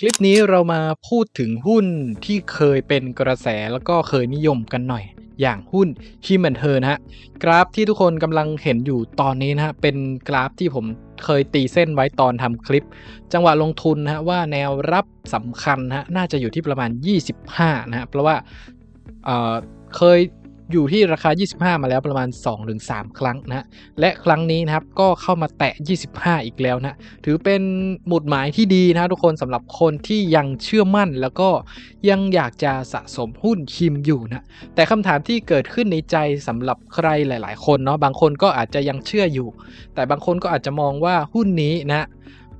คลิปนี้เรามาพูดถึงหุ้นที่เคยเป็นกระแสแล้วก็เคยนิยมกันหน่อย อย่างหุ้นฮิมแอนเทอร์นะฮะ กราฟที่ทุกคนกำลังเห็นอยู่ตอนนี้นะฮะ เป็นกราฟที่ผมเคยตีเส้นไว้ตอนทำคลิป จังหวะลงทุนนะฮะ ว่าแนวรับสำคัญนะฮะ น่าจะอยู่ที่ประมาณ 25 นะฮะ เพราะว่าเเคย อยู่ที่ราคา 25 มาแล้วประมาณ 2-3 ครั้งนะฮะและครั้งนี้นะครับก็เข้ามาแตะ 25 อีกแล้วนะถือเป็นหมุดหมายที่ดีนะทุกคนสำหรับคนที่ยังเชื่อมั่นแล้วก็ยังอยากจะสะสมหุ้นคิมอยู่นะแต่คำถามที่เกิดขึ้นในใจสำหรับใครหลาย ๆ คนเนาะบางคนก็อาจจะยังเชื่ออยู่ แต่บางคนก็อาจจะมองว่าหุ้นนี้นะ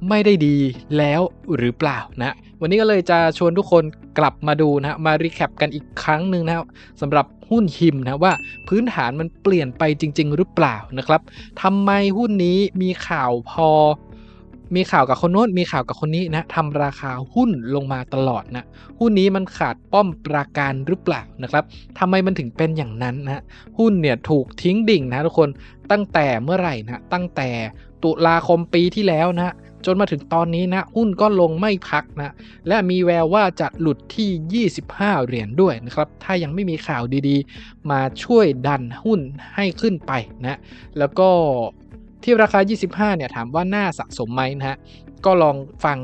ไม่ได้ดีแล้วหรือเปล่านะวันนี้ก็เลยจะชวนทุกคนกลับมาดูนะมารีแคปกันอีกครั้งหนึ่งนะครับสำหรับหุ้นฮิมนะว่าพื้นฐานมันเปลี่ยนไปจริง ๆ หรือเปล่านะครับทำไมหุ้นนี้มีข่าวพอ มีข่าวกับคนโน้นมีข่าวกับคนนี้นะทำราคาหุ้นลงมาตลอดนะหุ้นนี้มันขาดป้อมปราการหรือเปล่านะครับทำไมมันถึงเป็นอย่างนั้นนะหุ้นเนี่ยถูกทิ้งดิ่งนะทุกคนตั้งแต่เมื่อไหร่นะตั้งแต่ตุลาคมปีที่แล้วนะ จนมาถึงตอนนี้นะหุ้นก็ลงไม่พักนะและมีแววว่าจะหลุดที่ 25 เหรียญด้วยนะครับถ้ายังไม่มีข่าวดีๆ มาช่วยดันหุ้นให้ขึ้นไปนะแล้วก็ที่ราคา 25 เนี่ยถามว่าน่าสะสมไหมนะฮะก็ลองฟัง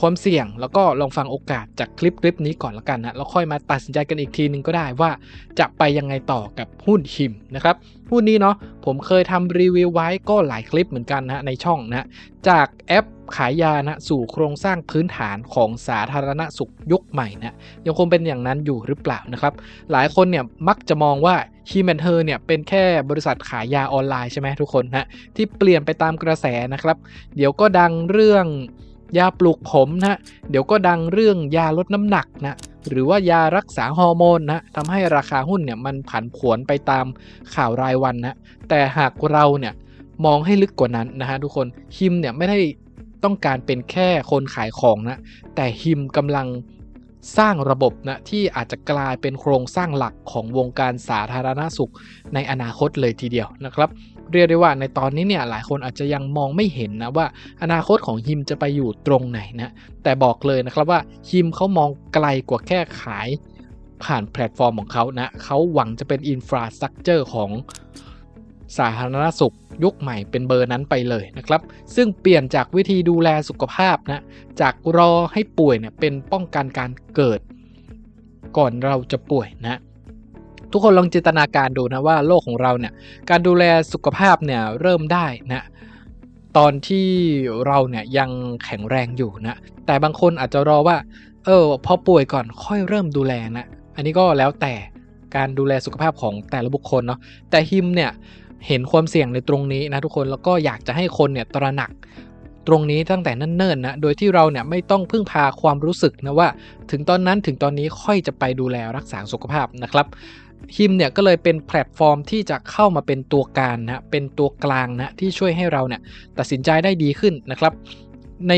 ความเสี่ยง แล้วก็ลองฟังโอกาสจากคลิปคลิปนี้ก่อนละกันนะแล้วค่อยมาตัดสินใจกันอีกทีนึงก็ได้ว่าจะไปยังไงต่อกับหุ้นฮิมนะครับหุ้นนี้เนาะผมเคยทำรีวิวไว้ก็หลายคลิปเหมือนกันนะในช่องนะจากแอปขายยานะสู่โครงสร้างพื้นฐานของสาธารณสุขยุคใหม่นะยังคงเป็นอย่างนั้นอยู่หรือเปล่านะครับ หลายคนเนี่ยมักจะมองว่าฮีแมนเธอเนี่ยเป็นแค่บริษัทขายยาออนไลน์ใช่ไหมทุกคนนะที่เปลี่ยนไปตามกระแสนะครับ เดี๋ยวก็ดังเรื่อง ยาปลูกผมนะเดี๋ยวก็ดังเรื่องยาลดน้ำหนักนะหรือว่ายารักษาฮอร์โมนนะทำให้ราคาหุ้นเนี่ยมันผันผวนไปตามข่าวรายวันนะแต่หากเราเนี่ยมองให้ลึกกว่านั้นนะฮะทุกคนฮิมเนี่ยไม่ได้ต้องการเป็นแค่คนขายของนะแต่ฮิมกำลัง สร้างระบบนะที่อาจจะกลายเป็นโครงสร้างหลักของวงการสาธารณสุขในอนาคตเลยทีเดียวนะครับ เรียกได้ว่าในตอนนี้เนี่ยหลายคนอาจจะยังมองไม่เห็นนะว่าอนาคตของฮิมจะไปอยู่ตรงไหนนะแต่บอกเลยนะครับว่าฮิมเขามองไกลกว่าแค่ขายผ่านแพลตฟอร์มของเขานะเขาหวังจะเป็นอินฟราสตรักเจอร์ของ สาธารณสุขยุคใหม่เป็นเบอร์นั้นไปเลยนะครับ ซึ่งเปลี่ยนจากวิธีดูแลสุขภาพนะ จากรอให้ป่วยเนี่ยเป็นป้องกันการเกิด ก่อนเราจะป่วยนะ ทุกคนลองจินตนาการดูนะว่าโลกของเราเนี่ยการดูแลสุขภาพเนี่ยเริ่มได้นะตอนที่เราเนี่ยยังแข็งแรงอยู่นะ แต่บางคนอาจจะรอว่า เออพอป่วยก่อนค่อยเริ่มดูแลนะ อันนี้ก็แล้วแต่การดูแลสุขภาพของแต่ละบุคคลเนาะ แต่ฮิมเนี่ย เห็นความเสี่ยงในตรงนี้นะทุกคนแล้วก็อยากจะให้คนเนี่ยตระหนักตรงนี้ตั้งแต่เนิ่นๆนะโดยที่เราเนี่ยไม่ต้องพึ่งพาความรู้สึกนะว่า ถึงตอนนั้นถึงตอนนี้ค่อยจะไปดูแลรักษาสุขภาพนะครับฮิมเนี่ยก็เลยเป็นแพลตฟอร์มที่จะเข้ามาเป็นตัวการนะเป็นตัวกลางนะที่ช่วยให้เราเนี่ยตัดสินใจได้ดีขึ้นนะครับ ใน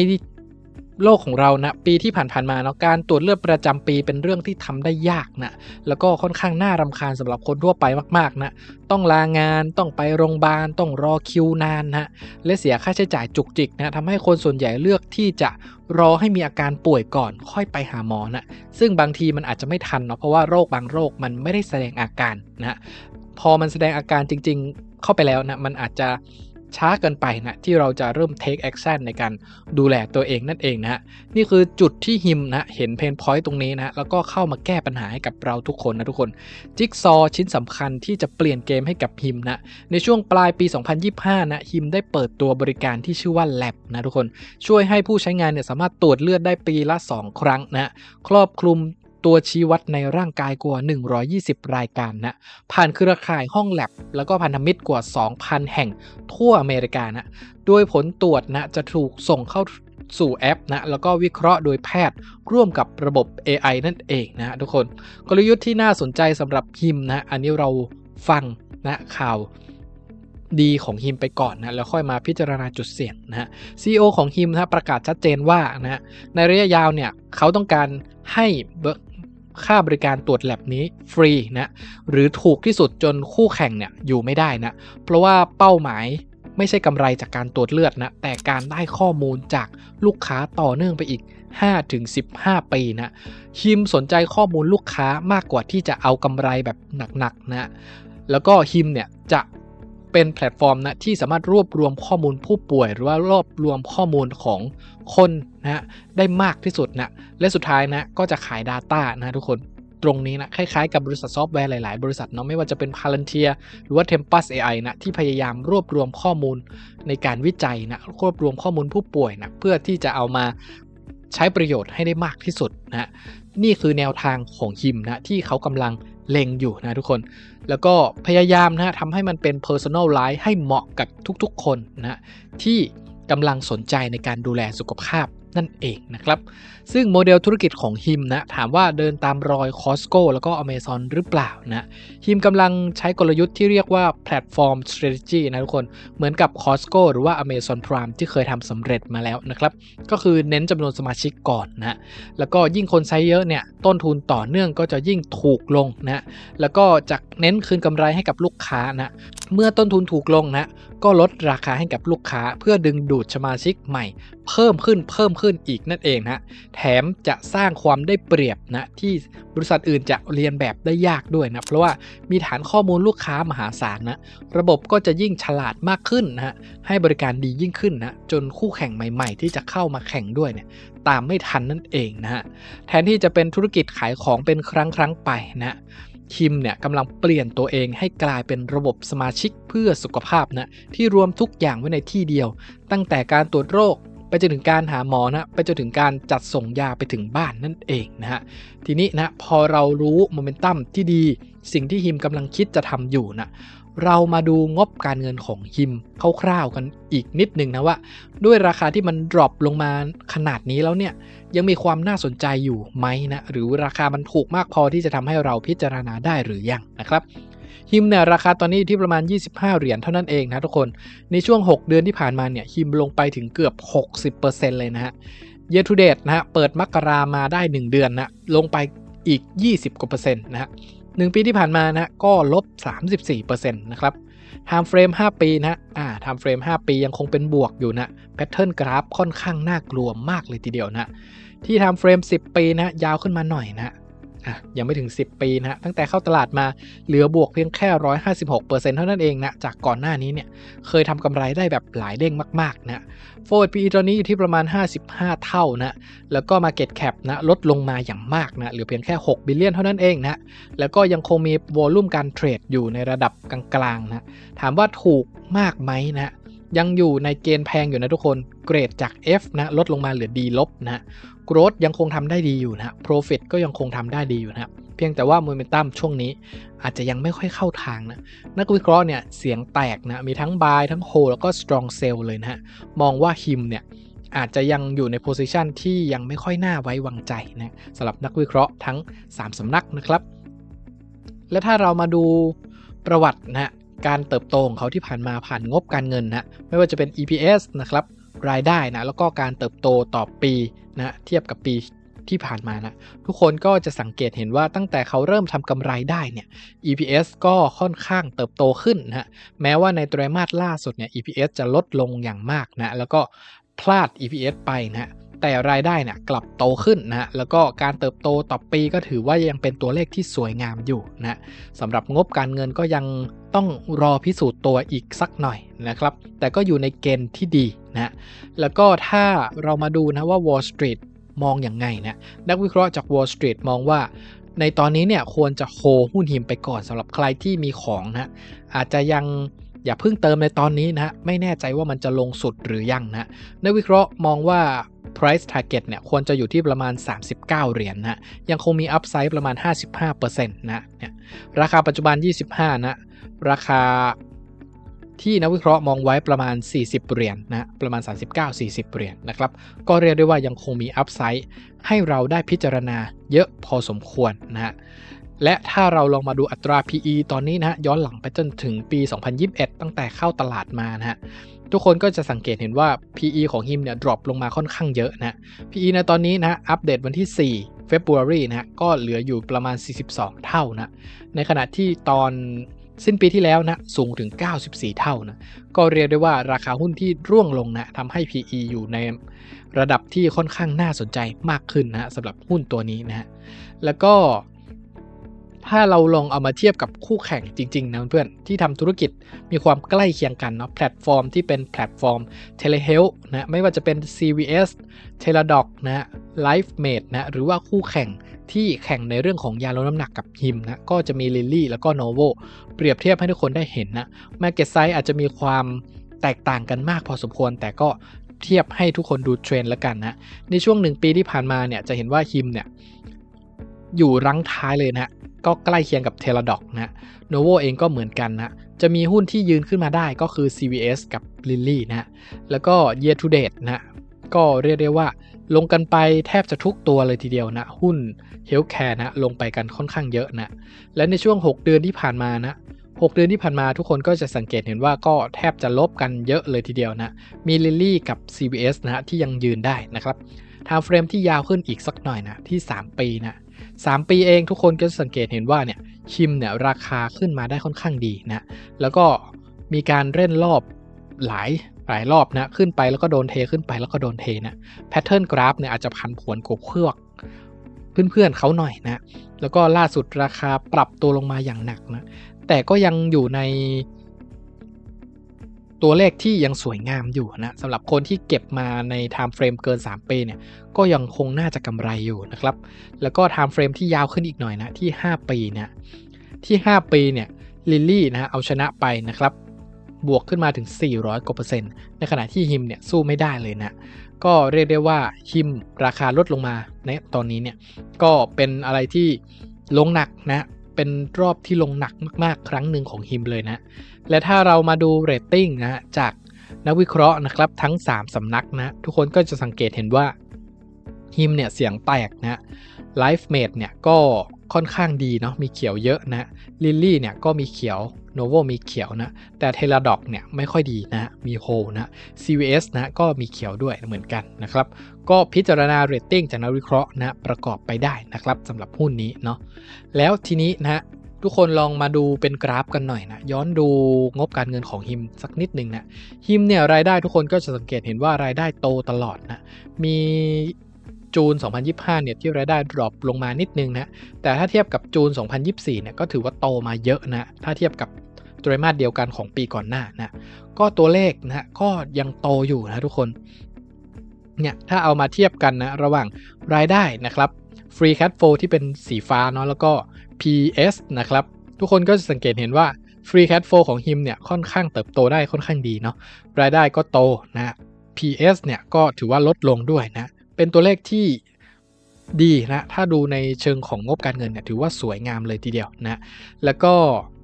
โลกของเรานะปีที่ผ่านๆมาเนาะการตรวจเลือดประจำปีเป็นเรื่องที่ทำได้ยากนะแล้วก็ค่อนข้างน่ารำคาญสำหรับคนทั่วไปมากๆนะต้องลางานต้องไปโรงพยาบาลต้องรอคิวนานนะและเสียค่าใช้จ่ายจุกจิกนะทำให้คนส่วนใหญ่เลือกที่จะรอให้มีอาการป่วยก่อนค่อยไปหาหมอนะซึ่งบางทีมันอาจจะไม่ทันเนาะเพราะว่าโรคบางโรคมันไม่ได้แสดงอาการนะพอมันแสดงอาการจริง ๆ เข้าไปแล้วนะมันอาจจะ ช้าเกินไปนะที่เราจะเริ่ม take action ในการดูแลตัวเองนั่นเองนะฮะนี่คือจุดที่ฮิมนะเห็นเพนพอยต์ตรงนี้นะแล้วก็เข้ามาแก้ปัญหาให้กับเราทุกคนนะทุกคน จิ๊กซอชิ้นสำคัญที่จะเปลี่ยนเกมให้กับฮิมนะในช่วงปลายปี 2025นะฮิมได้เปิดตัวบริการที่ชื่อว่า Lab นะทุกคน ช่วยให้ผู้ใช้งานเนี่ยสามารถตรวจเลือดได้ปีละ 2 ครั้งนะครอบคลุม ตัวชี้วัดในร่างกายกว่า 120 รายการนะ ผ่านเครือข่ายห้องแลบ แล้วก็พันธมิตรกว่า 2,000 แห่งทั่วอเมริกานะ โดยผลตรวจนะจะถูกส่งเข้าสู่แอปนะแล้วก็วิเคราะห์โดยแพทย์ร่วมกับระบบ AI นั่นเองนะทุกคน กลยุทธ์ที่น่าสนใจสำหรับฮิมนะอันนี้เราฟังนะข่าวดีของฮิมไปก่อนนะแล้วค่อยมาพิจารณาจุดเสี่ยงนะฮะซีอของฮิมนะประกาศชัดเจนว่านะในระยะยาวเนี่ยเขาต้องการให้ ค่าบริการตรวจแลบนี้ฟรีนะหรือถูกที่สุดจนคู่แข่งเนี่ยอยู่ไม่ได้นะเพราะว่าเป้าหมายไม่ใช่กำไรจากการตรวจเลือดนะแต่การได้ข้อมูลจากลูกค้าต่อเนื่องไปอีก 5-15 ปีนะฮิมสนใจข้อมูลลูกค้ามากกว่าที่จะเอากำไรแบบหนักๆนะแล้วก็ฮิมเนี่ยจะ เป็นแพลตฟอร์มนะที่สามารถรวบรวมข้อมูลผู้ป่วย หรือว่ารวบรวมข้อมูลของคนนะได้มากที่สุดนะและสุดท้ายนะก็จะขาย Data นะทุกคนตรงนี้นะคล้ายๆกับบริษัทซอฟต์แวร์หลายๆ บริษัทเนาะไม่ว่าจะเป็น Palantir หรือว่า Tempus AI นะที่พยายามรวบรวมข้อมูลในการวิจัยนะรวบรวมข้อมูลผู้ป่วยนะเพื่อที่จะเอามาใช้ประโยชน์ให้ได้มากที่สุดนะนี่คือแนวทางของฮิมนะที่เขากำลัง เล็งอยู่นะทุกคน แล้วก็พยายามนะทำให้มันเป็น Personal Life ให้เหมาะกับทุกๆคนนะที่กำลังสนใจในการดูแลสุขภาพนั่นเองนะครับ ซึ่งโมเดลธุรกิจของฮิมนะถามว่าเดินตามรอย Costco แล้วก็ Amazon หรือเปล่านะฮิมกำลังใช้กลยุทธ์ที่เรียกว่า Platform Strategy นะทุกคน เหมือนกับ Costco หรือว่า Amazon Prime ที่เคยทำสำเร็จมาแล้วนะครับ ก็คือเน้นจำนวนสมาชิกก่อนนะแล้วก็ยิ่งคนใช้เยอะเนี่ยต้นทุนต่อเนื่องก็จะยิ่งถูกลงนะแล้วก็จะเน้นคืนกำไรให้กับลูกค้านะเมื่อต้นทุนถูกลงนะก็ลดราคาให้กับลูกค้า เพื่อดึงดูดสมาชิกใหม่ เพิ่มขึ้นเพิ่มขึ้นอีกนั่นเองนะแถมจะสร้างความได้เปรียบนะที่บริษัทอื่นจะเรียนแบบได้ยากด้วยนะเพราะว่ามีฐานข้อมูลลูกค้ามหาศาลนะระบบก็จะยิ่งฉลาดมากขึ้นนะให้บริการดียิ่งขึ้นนะจนคู่แข่งใหม่ ๆ ที่จะเข้ามาแข่งด้วยเนี่ยตามไม่ทันนั่นเองนะฮะแทนที่จะเป็นธุรกิจขายของเป็นครั้งครั้งไปนะคิมเนี่ยกำลังเปลี่ยนตัวเองให้กลายเป็นระบบสมาชิกเพื่อสุขภาพนะที่รวมทุกอย่างไว้ในที่เดียว ตั้งแต่การตรวจโรค ไปจนถึงการหาหมอนะไปจนถึงการจัดส่งยาไปถึงบ้านนั่นเองนะฮะทีนี้นะพอเรารู้โมเมนตัมที่ดีสิ่งที่ฮิมกำลังคิดจะทำอยู่นะเรามาดูงบการเงินของฮิมคร่าวๆกันอีกนิดนึงนะว่า ด้วยราคาที่มันดรอปลงมาขนาดนี้แล้วเนี่ยยังมีความน่าสนใจอยู่ไหมนะหรือราคามันถูกมากพอที่จะทำให้เราพิจารณาได้หรือยังนะครับ ฮิมเนี่ยราคาตอนนี้อยู่ที่ประมาณ 25 เหรียญเท่านั้นเองนะทุกคน ในช่วง 6 เดือนที่ผ่านมาเนี่ยฮิมลงไปถึงเกือบ 60%เลยนะฮะเยทูเดตนะฮะเปิดมกรามาได้ 1 เดือนนะลงไปอีก 20 กว่าเปอร์เซ็นต์นะฮะหนึ่งปีที่ผ่านมานะก็ลบ 34%นะครับ time frame 5ปีนะอ่า time frame 5ปียังคงเป็นบวกอยู่นะ pattern กราฟค่อนข้างน่ากลัวมากเลยทีเดียวนะที่ time frame 10 ปีนะยาวขึ้นมาหน่อยนะ อะยังไม่ถึง 10 ปีนะตั้งแต่เข้าตลาดมาเหลือบวกเพียงแค่ 156%เท่านั้นเองนะจากก่อนหน้านี้เนี่ยเคยทำกำไรได้แบบหลายเด้งมากๆนะ forward PE ตอนนี้อยู่ที่ประมาณ 55 เท่านะแล้วก็ market cap นะลดลงมาอย่างมากนะเหลือเพียงแค่ 6 บิลเลียนเท่านั้นเองนะแล้วก็ยังคงมีวอลุ่มการเทรดอยู่ในระดับกลางๆนะถามว่าถูกมากไหมนะ ยังอยู่ในเกณฑ์แพงอยู่นะทุกคน เกรดจาก F นะลดลงมาเหลือ D ลบนะ growth ยังคงทำได้ดีอยู่นะ profit ก็ยังคงทำได้ดีอยู่นะเพียงแต่ว่า momentum ช่วงนี้อาจจะยังไม่ค่อยเข้าทางนะ นักวิเคราะห์เนี่ยเสียงแตกนะ มีทั้ง buy ทั้ง hold แล้วก็ strong sell เลยนะฮะ มองว่าฮิมเนี่ยอาจจะยังอยู่ใน position ที่ยังไม่ค่อยน่าไว้วางใจนะสำหรับนักวิเคราะห์ทั้ง 3สำนักนะครับ และถ้าเรามาดูประวัตินะ การเติบโตของเขาที่ผ่านมาผ่านงบการเงินนะไม่ว่าจะเป็น EPS นะครับรายได้นะแล้วก็การเติบโตต่อปีนะเทียบกับปีที่ผ่านมานะทุกคนก็จะสังเกตเห็นว่าตั้งแต่เขาเริ่มทำกำไรได้เนี่ย EPS ก็ค่อนข้างเติบโตขึ้นนะแม้ว่าในไตรมาสล่าสุดเนี่ย EPS จะลดลงอย่างมากนะแล้วก็พลาด EPS ไปนะ แต่รายได้เนี่ยกลับโตขึ้นนะแล้วก็การเติบโตต่อปีก็ถือว่ายังเป็นตัวเลขที่สวยงามอยู่นะสำหรับงบการเงินก็ยังต้องรอพิสูจน์ตัวอีกสักหน่อยนะครับ แต่ก็อยู่ในเกณฑ์ที่ดีนะแล้วก็ถ้าเรามาดูนะว่า Wall Street มองอย่างไงนะนักวิเคราะห์จาก Wall Street มองว่าในตอนนี้เนี่ยควรจะโคหุ้นหิมไปก่อนสำหรับใครที่มีของนะอาจจะยังอย่าเพิ่งเติมในตอนนี้นะไม่แน่ใจว่ามันจะลงสุดหรือยังนะนักวิเคราะห์มองว่า price target เนี่ยควรจะอยู่ที่ประมาณ 39 เหรียญนนะยังคงมี upside ประมาณ 55%นะเนี่ยราคาปัจจุบัน 25 นะ ราคาที่นักวิเคราะห์มองไว้ประมาณ 40 เหรียญนนะประมาณ 39-40 เหรียญนนะครับ ก็เรียกได้ว่ายังคงมีอัพไซด์ให้เราได้พิจารณาเยอะพอสมควรนะฮะ และถ้าเราลองมาดูอัตรา PE ตอนนี้นะฮะย้อนหลังไปจนถึงปี 2021 ตั้งแต่เข้าตลาดมานะฮะทุกคนก็จะสังเกตเห็นว่า PE ของฮิมเนี่ยดรอปลงมาค่อนข้างเยอะนะ PE ในตอนนี้นะอัปเดตวันที่4 February นะก็เหลืออยู่ประมาณ 42 เท่านะ ในขณะที่ตอนสิ้นปีที่แล้วนะสูงถึง 94 เท่านะ ก็เรียกได้ว่าราคาหุ้นที่ร่วงลงนะทำให้ PE อยู่ในระดับที่ค่อนข้างน่าสนใจมากขึ้นนะสำหรับหุ้นตัวนี้นะฮะแล้วก็ ถ้าเราลองเอามาเทียบกับคู่แข่งจริงๆนะเพื่อนที่ทำธุรกิจมีความใกล้เคียงกันเนาะแพลตฟอร์มที่เป็นแพลตฟอร์ม telehealth นะไม่ว่าจะเป็น CVS Teladoc นะ LifeMate นะหรือว่าคู่แข่งที่แข่งในเรื่องของยาลดน้ำหนักกับฮิมนะก็จะมี Lilly แล้วก็ Novo เปรียบเทียบให้ทุกคนได้เห็นนะ Market Size อาจจะมีความแตกต่างกันมากพอสมควรแต่ก็เทียบให้ทุกคนดูเทรนด์แล้วกันนะ ในช่วงหนึ่งปีที่ผ่านมาเนี่ยจะเห็นว่าฮิมเนี่ยอยู่รั้งท้ายเลยนะ ก็ใกล้เคียงกับ Teladoc นะ Novo เองก็เหมือนกันนะ จะมีหุ้นที่ยืนขึ้นมาได้ก็คือ CVS กับ Lilly นะ แล้วก็ Year to Date นะ ก็เรียกได้ว่าลงกันไปแทบจะทุกตัวเลยทีเดียวนะ หุ้น Healthcare นะลงไปกันค่อนข้างเยอะนะ และในช่วง 6 เดือนที่ผ่านมานะ6 เดือนที่ผ่านมาทุกคนก็จะสังเกตเห็นว่าก็แทบจะลบกันเยอะเลยทีเดียวนะ มี Lilly กับ CVS นะที่ยังยืนได้นะครับทม์เฟรมที่ยาวขึ้นอีกสักหน่อยนะที่ 3 ปีนะ 3 ปีเองทุกคนก็สังเกตเห็นว่าเนี่ยคิมเนี่ยราคาขึ้นมาได้ค่อนข้างดีนะแล้วก็มีการเล่นรอบหลายหลายรอบนะขึ้นไปแล้วก็โดนเทขึ้นไปแล้วก็โดนเทนะแพทเทิร์นกราฟเนี่ยอาจจะพันผวนกว่าเพื่อกเพื่อนๆเขาหน่อยนะแล้วก็ล่าสุดราคาปรับตัวลงมาอย่างหนักนะแต่ก็ยังอยู่ใน ตัวเลขที่ยังสวยงามอยู่นะสำหรับคนที่เก็บมาใน time frame เกิน 3 ปีเนี่ยก็ยังคงน่าจะกำไรอยู่นะครับ แล้วก็ time frame ที่ยาวขึ้นอีกหน่อยนะที่ 5 ปีเนี่ยที่ 5 ปีเนี่ยลิลลี่นะเอาชนะไปนะครับ บวกขึ้นมาถึง 400กว่าเปอร์เซ็นต์ในขณะที่ฮิมเนี่ยสู้ไม่ได้เลยนะก็เรียกได้ว่าฮิมราคาลดลงมาในตอนนี้เนี่ยก็เป็นอะไรที่ลงหนักนะ เป็นรอบที่ลงหนักมากๆ ครั้งหนึ่งของฮิมเลยนะ และถ้าเรามาดูเรตติ้งนะจากนักวิเคราะห์นะครับทั้ง 3 สำนักนะ ทุกคนก็จะสังเกตเห็นว่าฮิมเนี่ยเสียงแตกนะไลฟ์เมดเนี่ยก็ค่อนข้างดีเนาะมีเขียวเยอะนะลิลลี่เนี่ยก็มีเขียว โนโวมีเขียวนะ แต่เทเลดอกเนี่ยไม่ค่อยดีนะ มีโฮนะ CVS นะก็มีเขียวด้วยเหมือนกันนะครับ ก็พิจารณาเรตติ้งจากนักวิเคราะห์นะประกอบไปได้นะครับสำหรับหุ้นนี้เนาะ แล้วทีนี้นะทุกคนลองมาดูเป็นกราฟกันหน่อยนะย้อนดูงบการเงินของฮิมสักนิดหนึ่งนะฮิมเนี่ยรายได้ทุกคนก็จะสังเกตเห็นว่ารายได้โตตลอดนะมีจูน 2025 เนี่ยที่รายได้ดรอปลงมานิดนึงนะ แต่ถ้าเทียบกับจูน 2024 เนี่ยก็ถือว่าโตมาเยอะนะ ถ้าเทียบกับ ไตรมาสเดียวกันของปีก่อนหน้านะก็ตัวเลขนะก็ยังโตอยู่นะทุกคนเนี่ยถ้าเอามาเทียบกันนะระหว่างรายได้นะครับ Free Cash Flow ที่เป็นสีฟ้าเนาะแล้วก็ PS นะครับ ทุกคนก็จะสังเกตเห็นว่า Free Cash Flow ของฮิมเนี่ยค่อนข้างเติบโตได้ค่อนข้างดีเนาะรายได้ก็โตนะ PS เนี่ยก็ถือว่าลดลงด้วยนะเป็นตัวเลขที่ ดีนะถ้าดูในเชิงของงบการเงินเนี่ยถือว่าสวยงามเลยทีเดียวนะแล้วก็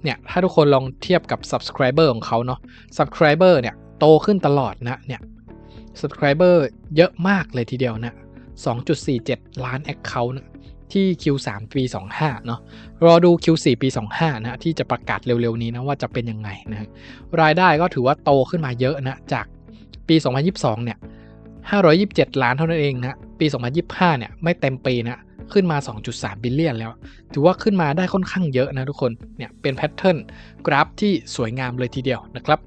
เนี่ยถ้าทุกคนลองเทียบกับ subscriber ของเขาเนาะ subscriber เนี่ยโตขึ้นตลอดนะเนี่ย subscriber เยอะมากเลยทีเดียวนะ 2.47 ล้าน account นะที่ Q3 ปี25 เนาะ รอดู Q4 ปี 25 นะที่จะประกาศเร็วๆนี้นะว่าจะเป็นยังไงนะรายได้ก็ถือว่าโตขึ้นมาเยอะนะจากปี 2022 เนี่ย 527 ล้านเท่านั้นเองนะ ปี 2025 เนี่ยไม่เต็มปีนะขึ้นมา 2.3 บิลเลียนแล้ว ถือว่าขึ้นมาได้ค่อนข้างเยอะนะทุกคน เนี่ยเป็นแพทเทิร์นกราฟที่สวยงามเลยทีเดียวนะครับ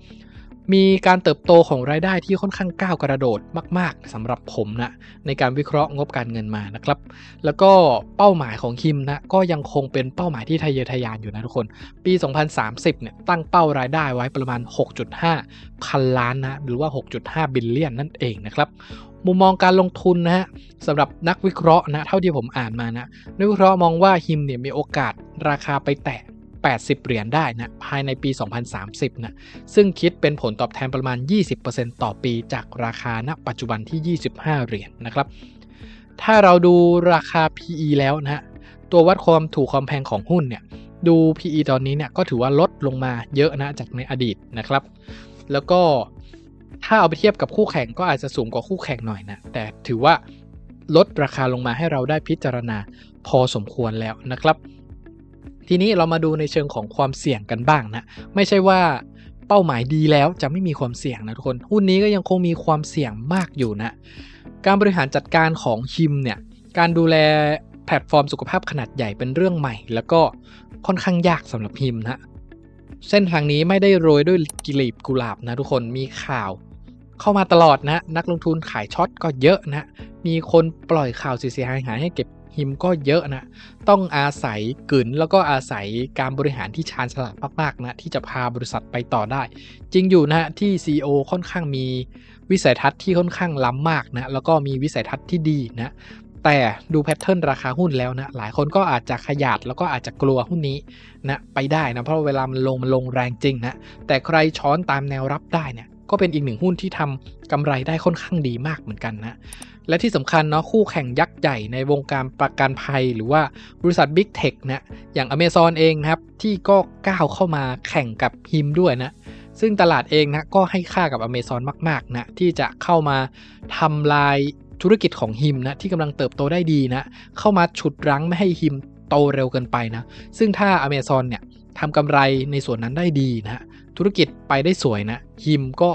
มีการเติบโตของรายได้ที่ค่อนข้างก้าวกระโดดมาก ๆสำหรับผมนะในการวิเคราะห์งบการเงินมานะครับ แล้วก็เป้าหมายของคิมนะก็ยังคงเป็นเป้าหมายที่ทะเยอทะยานอยู่นะทุกคน ปี 2030 เนี่ยตั้งเป้ารายได้ไว้ประมาณ 6.5 พันล้านนะหรือว่า 6.5 บิลเลียนนั่นเองนะครับ มุมมองการลงทุนนะฮะสำหรับนักวิเคราะห์นะเท่าที่ผมอ่านมานะนักวิเคราะห์มองว่าฮิมเนี่ยมีโอกาสราคาไปแตะ80 เหรียญได้นะภายในปี 2030 นะซึ่งคิดเป็นผลตอบแทนประมาณ 20%ต่อปีจากราคาณปัจจุบันที่ 25 เหรียญนนะครับ ถ้าเราดูราคา PE แล้วนะฮะตัววัดความถูกความแพงของหุ้นเนี่ยดู PE ตอนนี้เนี่ยก็ถือว่าลดลงมาเยอะนะจากในอดีตนะครับ แล้วก็ ถ้าเอาไปเทียบกับคู่แข่งก็อาจจะสูงกว่าคู่แข่งหน่อยนะ แต่ถือว่าลดราคาลงมาให้เราได้พิจารณาพอสมควรแล้วนะครับ ทีนี้เรามาดูในเชิงของความเสี่ยงกันบ้างนะ ไม่ใช่ว่าเป้าหมายดีแล้วจะไม่มีความเสี่ยงนะทุกคน หุ้นนี้ก็ยังคงมีความเสี่ยงมากอยู่นะ การบริหารจัดการของฮิมเนี่ย การดูแลแพลตฟอร์มสุขภาพขนาดใหญ่เป็นเรื่องใหม่ แล้วก็ค่อนข้างยากสำหรับฮิมนะ เส้นทางนี้ไม่ได้โรยด้วยกลีบกุหลาบนะทุกคนมีข่าวเข้ามาตลอดนะ นักลงทุนขายช็อตก็เยอะนะ มีคนปล่อยข่าวเสียหายหายให้เก็บหิมก็เยอะนะ ต้องอาศัยกลืนแล้วก็อาศัยการบริหารที่ชาญฉลาดมากๆนะ ที่จะพาบริษัทไปต่อได้ จริงอยู่นะที่ CEO ค่อนข้างมีวิสัยทัศน์ที่ค่อนข้างล้ำมากนะ แล้วก็มีวิสัยทัศน์ที่ดีนะ แต่ดูแพทเทิร์นราคาหุ้นแล้วนะหลายคนก็อาจจะขยาดแล้วก็อาจจะกลัวหุ้นนี้นะไปได้นะเพราะเวลามันลงมันลงแรงจริงนะแต่ใครช้อนตามแนวรับได้เนี่ยก็เป็นอีกหนึ่งหุ้นที่ทำกำไรได้ค่อนข้างดีมากเหมือนกันนะ และที่สำคัญเนาะคู่แข่งยักษ์ใหญ่ในวงการประกันภัยหรือว่าบริษัท Big Tech นะอย่าง Amazon เองนะครับ ที่ก็ก้าวเข้ามาแข่งกับฮิมด้วยนะ ซึ่งตลาดเองนะก็ให้ค่ากับ Amazon มาก ๆ นะ ที่จะเข้ามาทำลาย ธุรกิจของฮิมนะที่กำลังเติบโตได้ดีนะ เข้ามาฉุดรั้งไม่ให้ฮิมโตเร็วเกินไปนะ ซึ่งถ้า Amazon เนี่ยทำกำไรในส่วนนั้นได้ดีนะธุรกิจไปได้สวยนะฮิมก็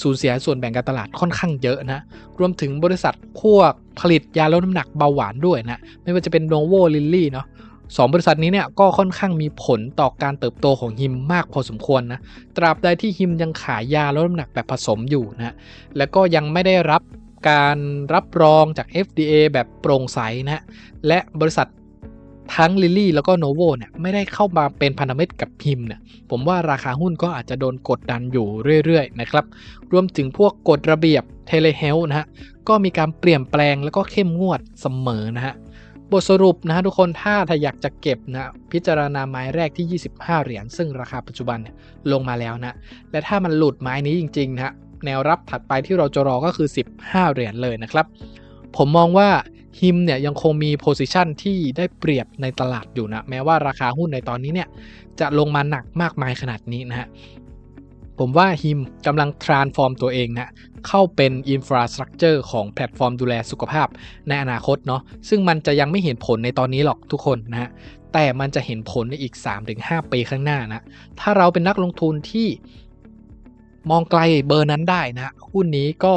สูญเสียส่วนแบ่งการตลาดค่อนข้างเยอะนะ รวมถึงบริษัทพวกผลิตยาลดน้ำหนักเบาหวานด้วยนะ ไม่ว่าจะเป็น Novo Lilly เนาะสองบริษัทนี้เนี่ยก็ค่อนข้างมีผลต่อการเติบโตของฮิมมากพอสมควรนะ ตราบใดที่ฮิมยังขายยาลดน้ำหนักแบบผสมอยู่นะ แล้วก็ยังไม่ได้รับ การรับรองจาก FDA แบบโปร่งใสนะฮะ และบริษัททั้ง Lilly แล้วก็ Novo เนี่ยไม่ได้เข้ามาเป็นพันธมิตรกับพิมพ์เนี่ยผมว่าราคาหุ้นก็อาจจะโดนกดดันอยู่เรื่อยๆนะครับ รวมถึงพวกกฎระเบียบ Telehealth นะฮะ ก็มีการเปลี่ยนแปลงแล้วก็เข้มงวดเสมอนะฮะบทสรุปนะฮะทุกคนถ้าถ้าอยากจะเก็บนะพิจารณาไม้แรกที่ 25 เหรียญซึ่งราคาปัจจุบันเนี่ยลงมาแล้วนะ และถ้ามันหลุดไม้นี้จริงๆนะฮะ แนวรับถัดไปที่เราจะรอก็คือ 15 เหรียญเลยนะครับ ผมมองว่าฮิมเนี่ยยังคงมีโพซิชันที่ได้เปรียบในตลาดอยู่นะ แม้ว่าราคาหุ้นในตอนนี้เนี่ยจะลงมาหนักมากมายขนาดนี้นะฮะผมว่าฮิมกำลัง transform ตัวเองนะ เข้าเป็น infrastructure ของแพลตฟอร์มดูแลสุขภาพในอนาคตเนาะซึ่งมันจะยังไม่เห็นผลในตอนนี้หรอกทุกคนนะฮะแต่มันจะเห็นผลในอีก 3-5 ปีข้างหน้านะ ถ้าเราเป็นนักลงทุนที่ มองไกลเบอร์นั้นได้นะหุ้นนี้ก็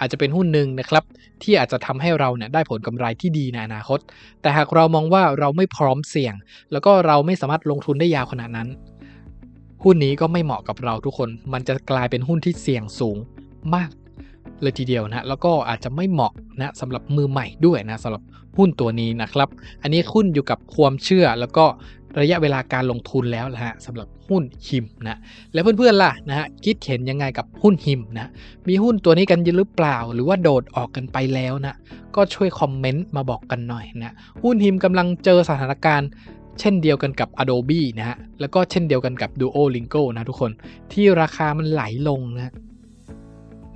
อาจจะเป็นหุ้นหนึ่งนะครับที่อาจจะทำให้เราเนี่ยได้ผลกำไรที่ดีในอนาคต แต่หากเรามองว่าเราไม่พร้อมเสี่ยง แล้วก็เราไม่สามารถลงทุนได้ยาวขนาดนั้น หุ้นนี้ก็ไม่เหมาะกับเราทุกคน มันจะกลายเป็นหุ้นที่เสี่ยงสูงมาก เลยทีเดียวนะแล้วก็อาจจะไม่เหมาะนะสำหรับมือใหม่ด้วยนะสำหรับหุ้นตัวนี้นะครับ อันนี้ขึ้นอยู่กับความเชื่อแล้วก็ระยะเวลาการลงทุนแล้วนะฮะสำหรับหุ้นฮิมนะแล้วเพื่อนๆล่ะนะฮะคิดเห็นยังไงกับหุ้นฮิมนะมีหุ้นตัวนี้กันยอะหรือเปล่า หรือว่าโดดออกกันไปแล้วนะก็ช่วยคอมเมนต์มาบอกกันหน่อยนะหุ้นฮิมกำลังเจอสถานการณ์เช่นเดียวกันกับ Adobe นะฮะแล้วก็เช่นเดียวกันกับ Duolingo นะทุกคนที่ราคามันไหลลงนะ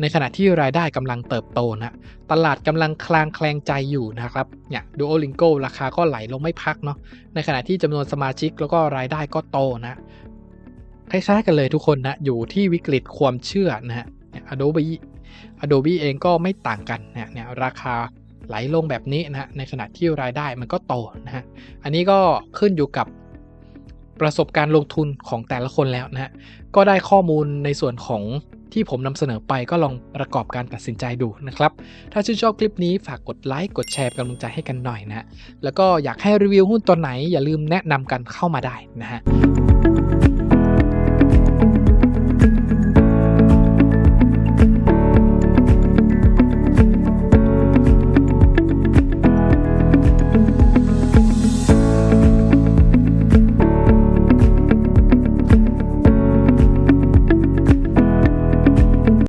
ในขณะที่รายได้กำลังเติบโตนะตลาดกำลังคลางแคลงใจอยู่นะครับเนี่ย Duolingo ราคาก็ไหลลงไม่พักเนาะในขณะที่จำนวนสมาชิกแล้วก็รายได้ก็โตนะคล้ายๆกันเลยทุกคนนะอยู่ที่วิกฤตความเชื่อนะฮะ Adobe Adobe เองก็ไม่ต่างกันนะเนี่ยราคาไหลลงแบบนี้นะฮะในขณะที่รายได้มันก็โตนะฮะอันนี้ก็ขึ้นอยู่กับประสบการณ์ลงทุนของแต่ละคนแล้วนะฮะก็ได้ข้อมูลในส่วนของ ที่ผมนำเสนอไปก็ลองประกอบการตัดสินใจดูนะครับ ถ้าชื่นชอบคลิปนี้ฝากกดไลค์กดแชร์เป็นกำลังใจให้กันหน่อยนะฮะแล้วก็อยากให้รีวิวหุ้นตัวไหนอย่าลืมแนะนำกันเข้ามาได้นะฮะ